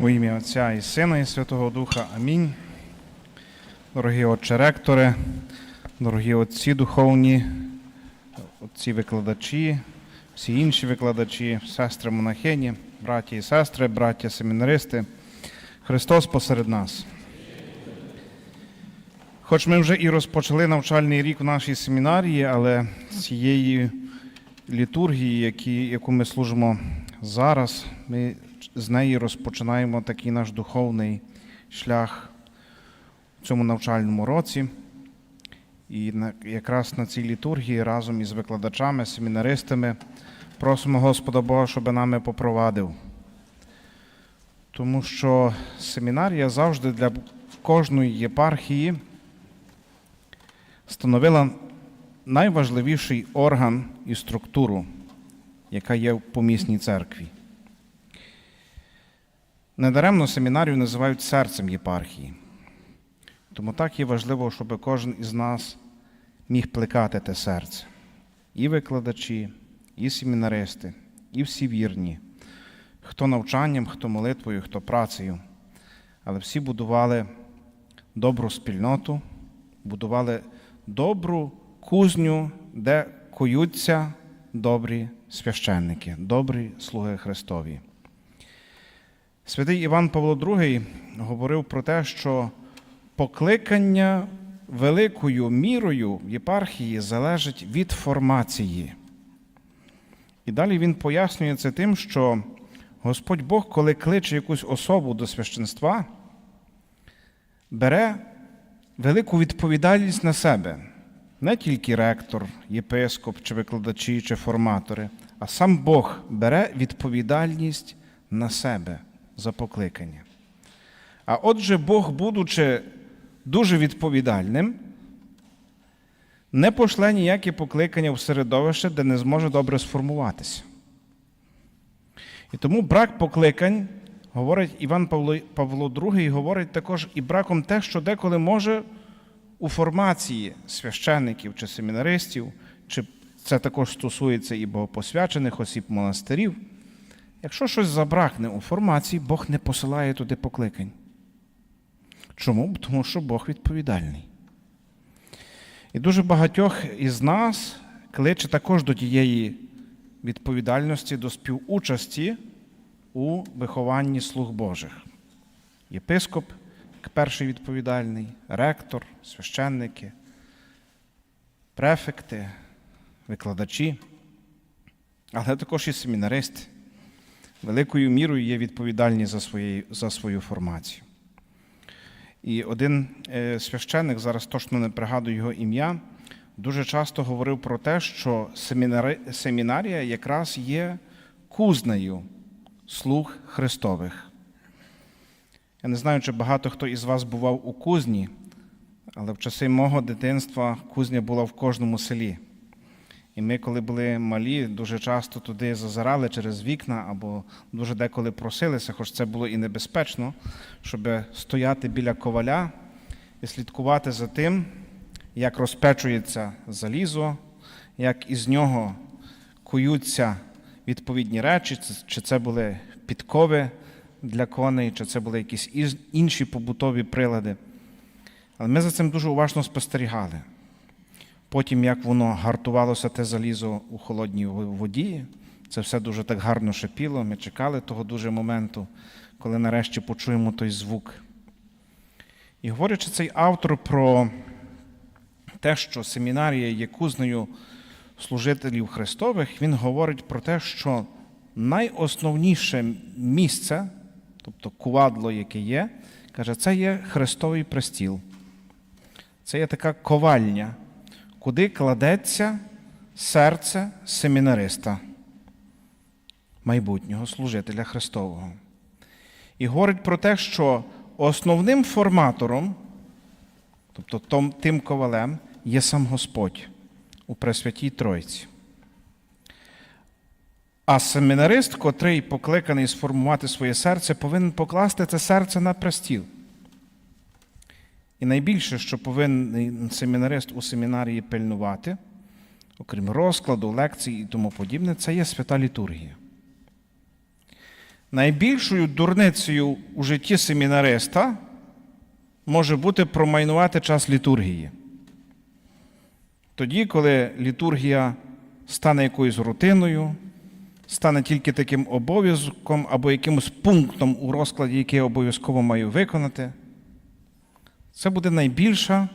У ім'я Отця і Сина, і Святого Духа. Амінь. Дорогі отче ректори, дорогі отці духовні, отці викладачі, всі інші викладачі, сестри монахині, браті і сестри, браття семінаристи, Христос посеред нас. Хоч ми вже і розпочали навчальний рік в нашій семінарії, але цієї літургії, які, яку ми служимо зараз, ми з неї розпочинаємо такий наш духовний шлях в цьому навчальному році. І якраз на цій літургії разом із викладачами, семінаристами просимо Господа Бога, щоб нами попровадив. Тому що семінарія завжди для кожної єпархії становила найважливіший орган і структуру, яка є в помісній церкві. Недаремно семінарію називають серцем єпархії. Тому так є важливо, щоб кожен із нас міг плекати те серце. І викладачі, і семінаристи, і всі вірні, хто навчанням, хто молитвою, хто працею. Але всі будували добру спільноту, будували добру кузню, де куються добрі священники, добрі слуги Христові. Святий Іван Павло II говорив про те, що покликання великою мірою єпархії залежить від формації. І далі він пояснює це тим, що Господь Бог, коли кличе якусь особу до священства, бере велику відповідальність на себе. Не тільки ректор, єпископ, чи викладачі, чи форматори, а сам Бог бере відповідальність на себе за покликання. А отже, Бог, будучи дуже відповідальним, не пошле ніяке покликання в середовище, де не зможе добре сформуватися. І тому брак покликань, говорить Іван Павло, Павло II, говорить також і браком те, що деколи може у формації священників чи семінаристів, чи це також стосується і богопосвячених осіб монастирів. Якщо щось забракне у формації, Бог не посилає туди покликань. Чому? Тому що Бог відповідальний. І дуже багатьох із нас кличе також до тієї відповідальності, до співучасті у вихованні слуг Божих. Єпископ, перший відповідальний, ректор, священники, префекти, викладачі, але також і семінаристи великою мірою є відповідальні за, свої, за свою формацію. І один е, священник, зараз точно не пригадую його ім'я, дуже часто говорив про те, що семінарія якраз є кузнею слуг Христових. Я не знаю, чи багато хто із вас бував у кузні, але в часи мого дитинства кузня була в кожному селі. І ми, коли були малі, дуже часто туди зазирали через вікна або дуже деколи просилися, хоч це було і небезпечно, щоб стояти біля коваля і слідкувати за тим, як розпечується залізо, як із нього куються відповідні речі, чи це були підкови для коней, чи це були якісь інші побутові прилади. Але ми за цим дуже уважно спостерігали. Потім, як воно гартувалося те залізо у холодній воді, це все дуже так гарно шипіло. Ми чекали того дуже моменту, коли нарешті почуємо той звук. І говорячи цей автор про те, що семінарія є кузнею служителів Христових, він говорить про те, що найосновніше місце, тобто кувадло, яке є, каже, це є Христовий престіл. Це є така ковальня куди кладеться серце семінариста, майбутнього служителя Христового. І говорить про те, що основним форматором, тобто тим ковалем, є сам Господь у Пресвятій Тройці. А семінарист, котрий покликаний сформувати своє серце, повинен покласти це серце на престіл. І найбільше, що повинен семінарист у семінарії пильнувати, окрім розкладу, лекцій і тому подібне, це є свята літургія. Найбільшою дурницею у житті семінариста може бути промайнувати час літургії. Тоді, коли літургія стане якоюсь рутиною, стане тільки таким обов'язком або якимось пунктом у розкладі, який я обов'язково маю виконати, це буде найбільша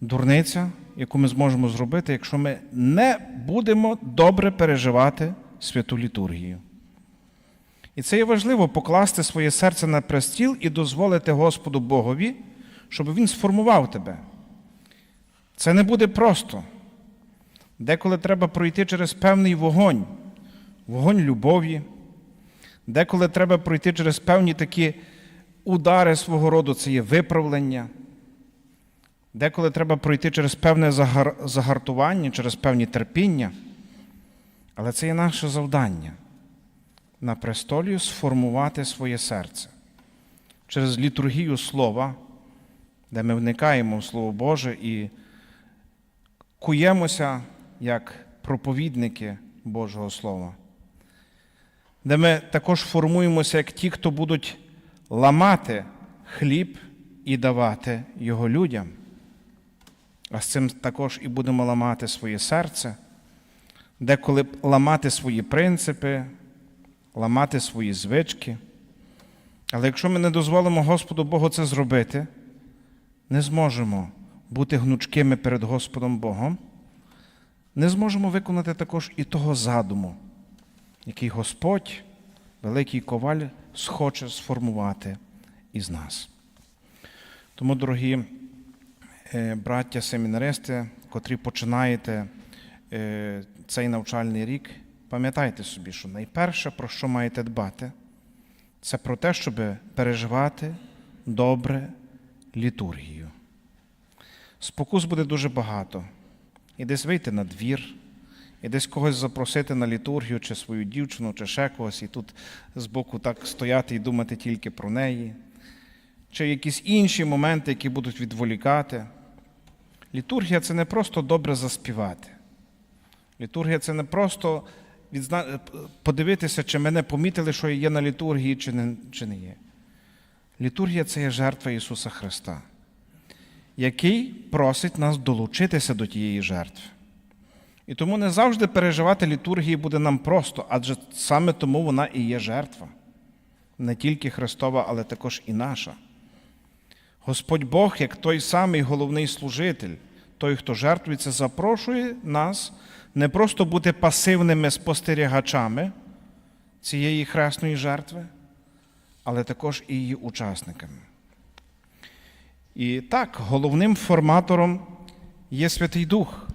дурниця, яку ми зможемо зробити, якщо ми не будемо добре переживати святу літургію. І це є важливо покласти своє серце на престіл і дозволити Господу Богові, щоб Він сформував тебе. Це не буде просто. Деколи треба пройти через певний вогонь, вогонь любові, деколи треба пройти через певні такі удари свого роду, це є виправлення. Деколи треба пройти через певне загар... загартування, через певні терпіння. Але це є наше завдання на престолі сформувати своє серце через літургію слова, де ми вникаємо в Слово Боже і куємося як проповідники Божого Слова, де ми також формуємося як ті, хто будуть ламати хліб і давати його людям. А з цим також і будемо ламати своє серце, деколи ламати свої принципи, ламати свої звички. Але якщо ми не дозволимо Господу Богу це зробити, не зможемо бути гнучкими перед Господом Богом, не зможемо виконати також і того задуму, який Господь, великий коваль, схоче сформувати із нас. Тому, дорогі е, браття семінаристи, котрі починаєте е, цей навчальний рік, пам'ятайте собі, що найперше, про що маєте дбати, це про те, щоб переживати добре літургію. Спокус буде дуже багато. І десь вийти на двір, і десь когось запросити на літургію, чи свою дівчину, чи ще когось, і тут збоку так стояти і думати тільки про неї, чи якісь інші моменти, які будуть відволікати. Літургія це не просто добре заспівати. Літургія це не просто відзна... подивитися, чи мене помітили, що я є на літургії, чи не, чи не є. Літургія це є жертва Ісуса Христа, який просить нас долучитися до тієї жертви. І тому не завжди переживати літургії буде нам просто, адже саме тому вона і є жертва. Не тільки Христова, але також і наша. Господь Бог, як той самий головний служитель, той, хто жертвується, запрошує нас не просто бути пасивними спостерігачами цієї хресної жертви, але також і її учасниками. І так, головним форматором є Святий Дух,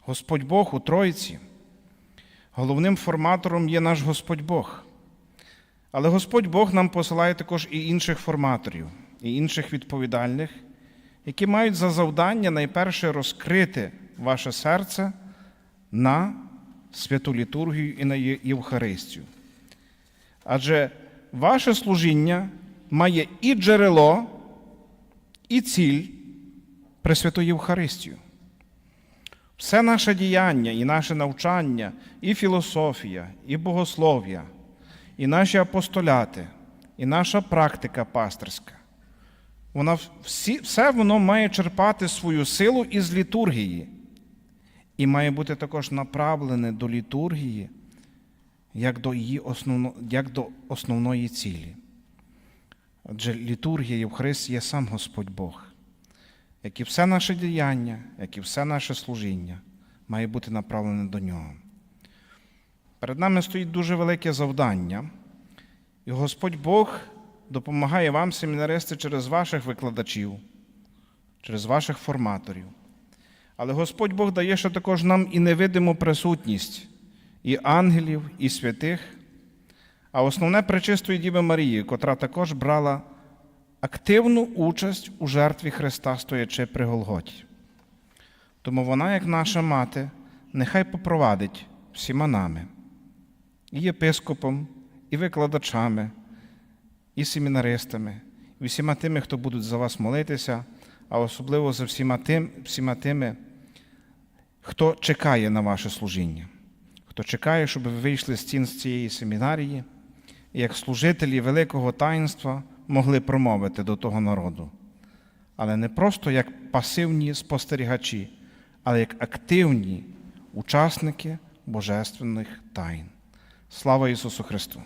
Господь Бог у Троїці. Головним форматором є наш Господь Бог. Але Господь Бог нам посилає також і інших форматорів, і інших відповідальних, які мають за завдання найперше розкрити ваше серце на святу літургію і на Євхаристію. Адже ваше служіння має і джерело, і ціль Пресвяту Євхаристію. Все наше діяння, і наше навчання, і філософія, і богослов'я, і наші апостоляти, і наша практика пастирська. Вона всі, все воно має черпати свою силу із літургії і має бути також направлене до літургії як до її основно, як до основної цілі. Адже літургія Євхарист є сам Господь Бог, як і все наше діяння, як і все наше служіння має бути направлене до нього. Перед нами стоїть дуже велике завдання, і Господь Бог допомагає вам, семінаристи, через ваших викладачів, через ваших форматорів. Але Господь Бог дає ще також нам і невидиму присутність і ангелів, і святих, а основне пречистої Діви Марії, котра також брала активну участь у жертві Христа, стоячи при Голготі. Тому вона, як наша мати, нехай попровадить всіма нами, і єпископом, і викладачами, і семінаристами, і всіма тими, хто будуть за вас молитися, а особливо за всіма, тим, всіма тими, хто чекає на ваше служіння, хто чекає, щоб ви вийшли з стін з цієї семінарії, як служителі великого таїнства могли промовити до того народу. Але не просто як пасивні спостерігачі, але як активні учасники божественних тайн. Слава Ісусу Христу!